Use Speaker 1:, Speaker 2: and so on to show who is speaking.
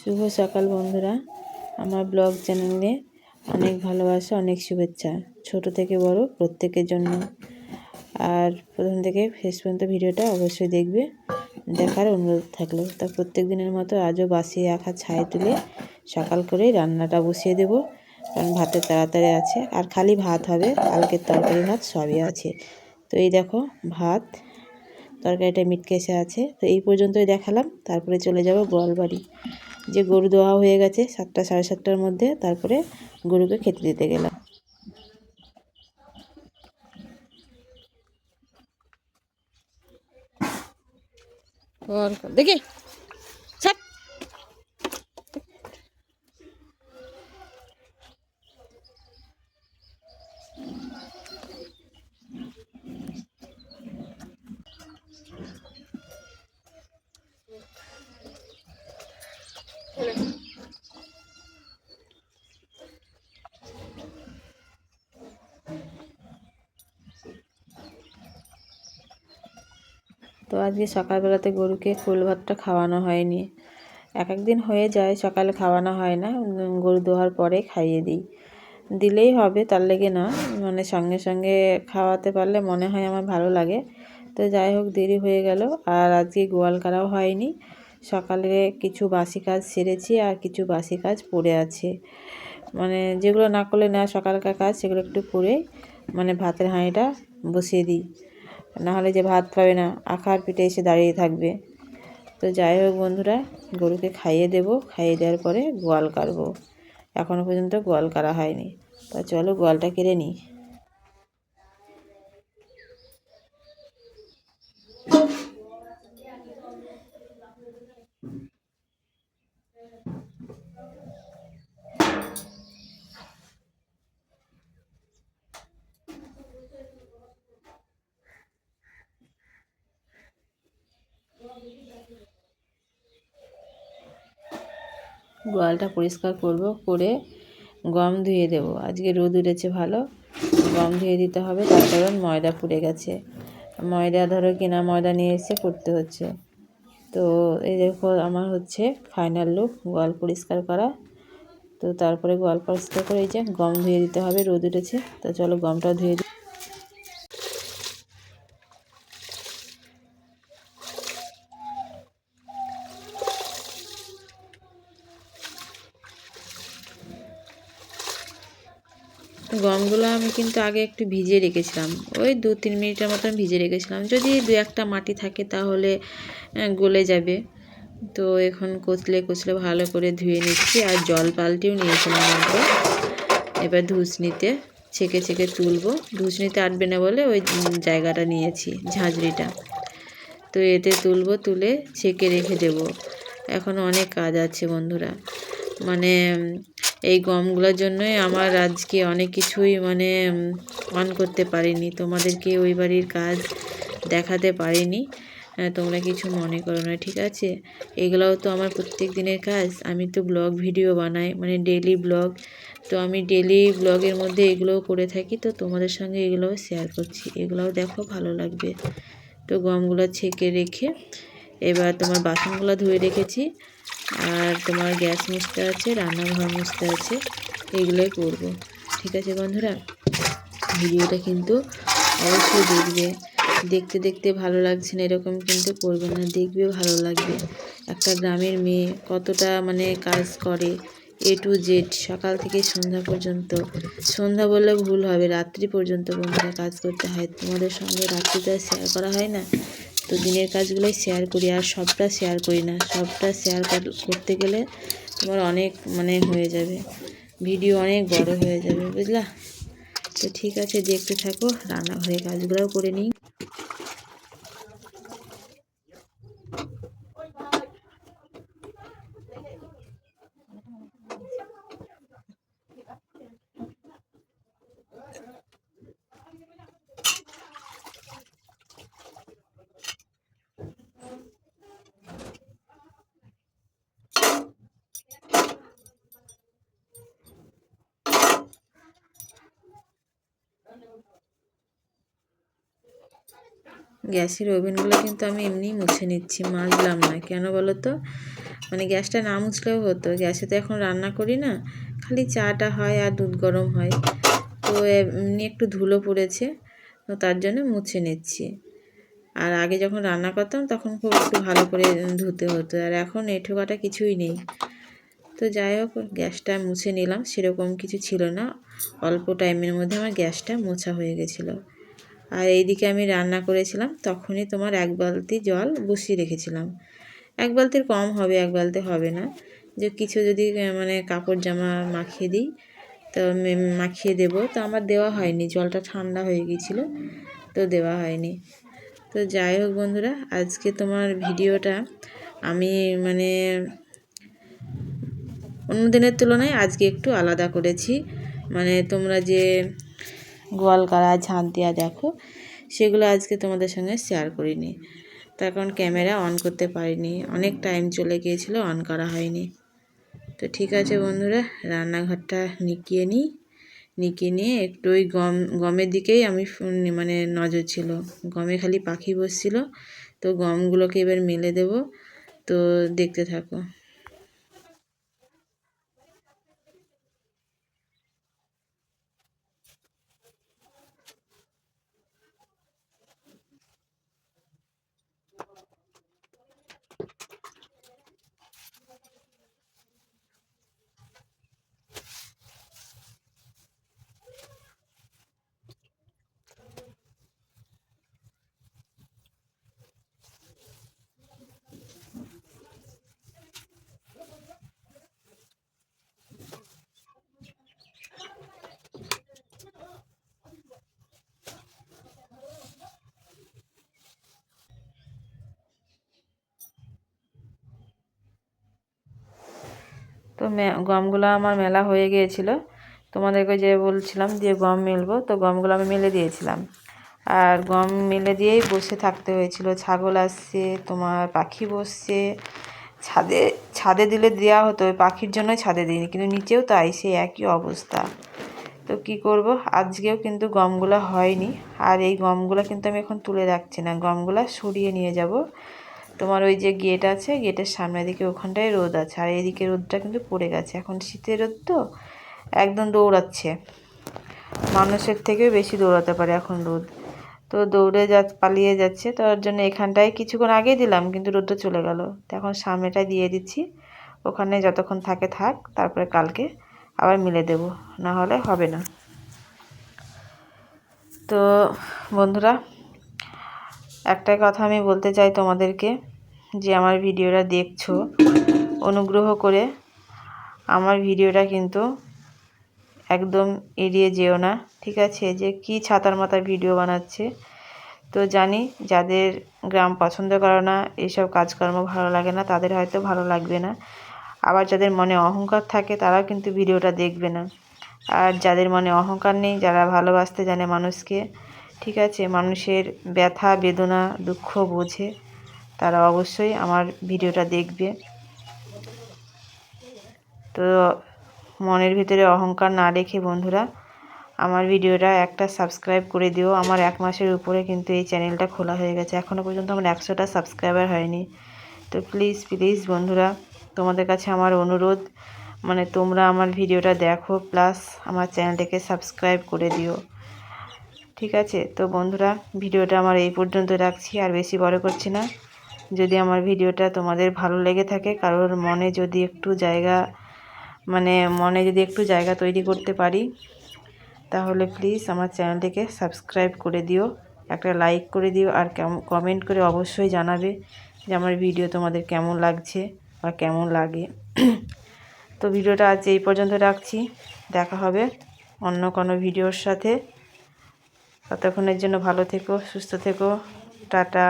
Speaker 1: শুভ সকাল বন্ধুরা। আমার ব্লগ চ্যানেলে অনেক ভালোবাসা, অনেক শুভেচ্ছা, ছোট থেকে বড় প্রত্যেকের জন্য। আর প্রথম থেকে শেষ পর্যন্ত ভিডিওটা অবশ্যই দেখবে, দেখার অনুরোধ থাকল। তা প্রত্যেক দিনের মতো আজও বাসি রাখা ছাই তুলে সকাল করেই রান্নাটা বসিয়ে দেব, কারণ ভাতের তাড়াতাড়ি আছে। আর খালি ভাত হবে কালকের তরকারি ভাত সবই আছে। তো এই দেখো, ভাত, তরকারিটা মিটকেসে আছে। তো এই পর্যন্তই দেখালাম, তারপরে চলে যাব গোয়ালবাড়ি। যে গরু দোয়া হয়ে গেছে সাতটা, সাড়ে সাতটার মধ্যে তারপরে গরুকে খেতে দিতে গেলাম।
Speaker 2: দেখি।
Speaker 1: তো আজকে সকালবেলাতে গরুকে ফুল ভাতটা খাওয়ানো হয়নি। এক এক দিন হয়ে যায়, সকালে খাওয়ানো হয় না। গরু দোয়ার পরে খাইয়ে দিই। দিলেই হবে, তার লেগে না। মানে সঙ্গে সঙ্গে খাওয়াতে পারলে মনে হয় আমার ভালো লাগে। তো যাই হোক, দেরি হয়ে গেল। আর আজকে গোয়াল কারাও হয়নি। সকালে কিছু বাসি কাজ সেরেছি আর কিছু বাসি কাজ পড়ে আছে। মানে যেগুলো না করলে না সকালকার কাজ সেগুলো একটু করে মানে ভাতের হাঁড়িটা বসিয়ে দিই। নাহলে যে ভাত পাবে না, আখার পিঠে এসে দাঁড়িয়ে থাকবে। তো যাই হোক বন্ধুরা, গরুকে খাইয়ে দেব, খাইয়ে দেওয়ার পরে গোয়াল কাটবো। এখনও পর্যন্ত গোয়াল কাটা হয়নি। তা চলো গোয়ালটা কেড়ে নিই। গোয়ালটা পরিষ্কার করব, করে গম ধুয়ে দেব। আজকে রোদ উঠেছে ভালো, গম ধুয়ে দিতে হবে, তার কারণ ময়দা পুড়ে গেছে। ময়দা ধরো কিনা ময়দা নিয়ে এসে করতে হচ্ছে। তো এই দেখো আমার হচ্ছে ফাইনাল লুক গোয়াল পরিষ্কার করা। তো তারপরে গোয়াল পরিষ্কার করে এই যে গম ধুয়ে দিতে হবে, রোদ উঠেছে। তো চলো গমটা ধুয়ে দিই। গমগুলো আমি কিন্তু আগে একটু ভিজিয়ে রেখেছিলাম। ওই দু তিন মিনিটের মতন ভিজিয়ে রেখেছিলাম। যদি দু একটা মাটি থাকে তাহলে গলে যাবে। তো এখন কচলে কচলে ভালো করে ধুয়ে নিচ্ছি আর জল পাল্টেও নিয়েছিলাম অল্প এবার ধুসনিতে ছেঁকে ছেঁকে তুলবো। ধুসনিতে আটবে না বলে ওই জায়গাটা নিয়েছি, ঝাঁঝরিটা। তো এতে তুলবো, তুলে ছেঁকে রেখে দেব। এখন অনেক কাজ আছে বন্ধুরা। মানে এই গমগুলোর জন্যই আমার আজকে অনেক কিছুই মানে অন করতে পারিনি। তোমাদেরকে ওই বাড়ির কাজ দেখাতে পারিনি। তোমরা কিছু মনে করো না, ঠিক আছে? এগুলোও তো আমার প্রত্যেক দিনের কাজ। আমি তো ব্লগ ভিডিও বানাই মানে ডেলি ব্লগ। তো আমি ডেলি ব্লগের মধ্যে এগুলোও করে থাকি। তো তোমাদের সঙ্গে এগুলোও শেয়ার করছি। এগুলোও দেখো, ভালো লাগবে। তো গমগুলো ছেঁকে রেখে, এবার তোমার বাসনগুলো ধুয়ে রেখেছি। আর তোমার গ্যাস মুছতে আছে, রান্নাঘর মুছতে আছে এগুলোই করব। ঠিক আছে বন্ধুরা? ভিডিওটা কিন্তু অবশ্যই দেখবে। দেখতে দেখতে ভালো লাগছে না এরকম কিন্তু করবে না, দেখবে ভালো লাগবে। একটা গ্রামের মেয়ে কতটা মানে কাজ করে এ টু জেড সকাল থেকে সন্ধ্যা পর্যন্ত। সন্ধ্যা বললে ভুল হবে, রাত্রি পর্যন্ত বন্ধুরা কাজ করতে হয়। তোমাদের সঙ্গে রাত্রিটা শেয়ার করা হয় না? তো দিনের কাজগুলোই শেয়ার করি আর সবটা শেয়ার করি না। সবটা শেয়ার করতে গেলে তোমার অনেক মানে হয়ে যাবে। ভিডিও অনেক বড় হয়ে যাবে, বুঝলা? তো ঠিক আছে, দেখতে থাকো রান্নাঘরের কাজগুলোও করে নিই। গ্যাসের ওভেনগুলো কিন্তু আমি এমনিই মুছে নিচ্ছি, মাজলাম না। কেন বলো তো? মানে গ্যাসটা না মুছলেও হতো। গ্যাসে তো এখন রান্না করি না, খালি চাটা হয় আর দুধ গরম হয়। তো এমনি একটু ধুলো পড়েছে, তো তার জন্য মুছে নিচ্ছি। আর আগে যখন রান্না করতাম তখন খুব একটু ভালো করে ধুতে হতো, আর এখন এঠোকাটা কিছুই নেই। তো যাই হোক, গ্যাসটা মুছে নিলাম, সেরকম কিছু ছিল না। অল্প টাইমের মধ্যে আমার গ্যাসটা মোছা হয়ে গেছিল। আর এইদিকে আমি রান্না করেছিলাম, তখনই তোমার এক বালতি জল বসিয়ে রেখেছিলাম। এক বালতির কম হবে, এক বালতি হবে না। যে কিছু যদি মানে কাপড় জামা মাখিয়ে দিই, তো মাখিয়ে দেব। তো আমার দেওয়া হয়নি, জলটা ঠান্ডা হয়ে গিয়েছিল, তো দেওয়া হয়নি। তো যাই হোক বন্ধুরা, আজকে তোমার ভিডিওটা আমি মানে অন্য দিনের তুলনায় আজকে একটু আলাদা করেছি। মানে তোমরা যে গোয়াল কাড়া ঝাঁট দেওয়া দেখো, সেগুলো আজকে তোমাদের সঙ্গে শেয়ার করিনি। তার কারণ ক্যামেরা অন করতে পারিনি, অনেক টাইম চলে গিয়েছিল অন করা হয়নি। তো ঠিক আছে বন্ধুরা, রান্নাঘরটা নিকিয়ে নিই। নিকিয়ে নিয়ে একটু ওই গম, গমের দিকেই আমি মানে নজর ছিল। গমে খালি পাখি বসছিল, তো গমগুলোকে এবার মেলে দেব। তো দেখতে থাকো। তো গমগুলো আমার মেলা হয়ে গিয়েছিল। তোমাদেরকে যে বলছিলাম যে গম মেলবো, তো গমগুলো আমি মেলে দিয়েছিলাম। আর গম মেলে দিয়েই বসে থাকতে হয়েছিল। ছাগল আসছে, তোমার পাখি বসছে। ছাদে ছাদে দিলে দেওয়া হতো, ওই পাখির জন্যই ছাদে দিইনি, কিন্তু নিচেও তাই, সেই একই অবস্থা। তো কি করব? আজকেও কিন্তু গমগুলো হয়নি। আর এই গমগুলো কিন্তু আমি এখন তুলে রাখছি না। গমগুলো সরিয়ে নিয়ে যাব। তোমার ওই যে গেট আছে গেটের সামনের দিকে ওখানটায় রোদ আছে। আর এদিকে রোদটা কিন্তু পড়ে গেছে। এখন শীতের রোদ তো একদম দৌড়াচ্ছে। মানুষের থেকেও বেশি দৌড়াতে পারে এখন রোদ। তো দৌড়ে যা, পালিয়ে যাচ্ছে। তো তার জন্য এখানটায় কিছুক্ষণ আগেই দিলাম, কিন্তু রোদটা চলে গেল। তো এখন সামনেটায় দিয়ে দিচ্ছি। ওখানে যতক্ষণ থাকে থাক, তারপরে কালকে আবার মিলে দেব। না হলে হবে না। তো বন্ধুরা, একটাই কথা আমি বলতে চাই তোমাদেরকে। যে আমার ভিডিওটা দেখছ, অনুগ্রহ করে আমার ভিডিওটা কিন্তু একদম এড়িয়ে যেও না, ঠিক আছে? যে কি ছাতার মাথায় ভিডিও বানাচ্ছে? তো জানি যাদের গ্রাম পছন্দ করে না এইসব কাজকর্ম ভালো লাগে না, তাদের হয়তো ভালো লাগবে না। আবার যাদের মনে অহংকার থাকে, তারাও কিন্তু ভিডিওটা দেখবে না। আর যাদের মনে অহংকার নেই, যারা ভালোবাসতে জানে মানুষকে, ঠিক আছে? মানুষের ব্যথা, বেদনা, দুঃখ বোঝে। তারা অবশ্যই আমার ভিডিওটা দেখবে। তো মনের ভিতরে অহংকার না রেখে বন্ধুরা, আমার ভিডিওটা একটা সাবস্ক্রাইব করে দিও। আমার এক মাসের উপরে কিন্তু এই চ্যানেলটা খোলা হয়ে গেছে। এখনও পর্যন্ত আমার একশোটা সাবস্ক্রাইবার হয়নি। তো প্লিজ প্লিজ বন্ধুরা, তোমাদের কাছে আমার অনুরোধ মানে তোমরা আমার ভিডিওটা দেখো, প্লাস আমার চ্যানেলটাকে সাবস্ক্রাইব করে দিও। ঠিক আছে? তো বন্ধুরা, ভিডিওটা আমার এই পর্যন্ত রাখছি, আর বেশি বড় করছি না। যদি আমার ভিডিওটা তোমাদের ভালো লেগে থাকে, কারোর মনে যদি একটু জায়গা মানে মনে যদি একটু জায়গা তৈরি করতে পারি, তাহলে প্লিজ আমার চ্যানেলটিকে সাবস্ক্রাইব করে দিও, একটা লাইক করে দিও, আর কমেন্ট করে অবশ্যই জানাবে যে আমার ভিডিও তোমাদের কেমন লাগছে বা কেমন লাগে। তো ভিডিওটা আজ এই পর্যন্ত রাখছি, দেখা হবে অন্য কোনো ভিডিওর সাথে। ততক্ষণের জন্য ভালো থেকো, সুস্থ থেকো, টাটা।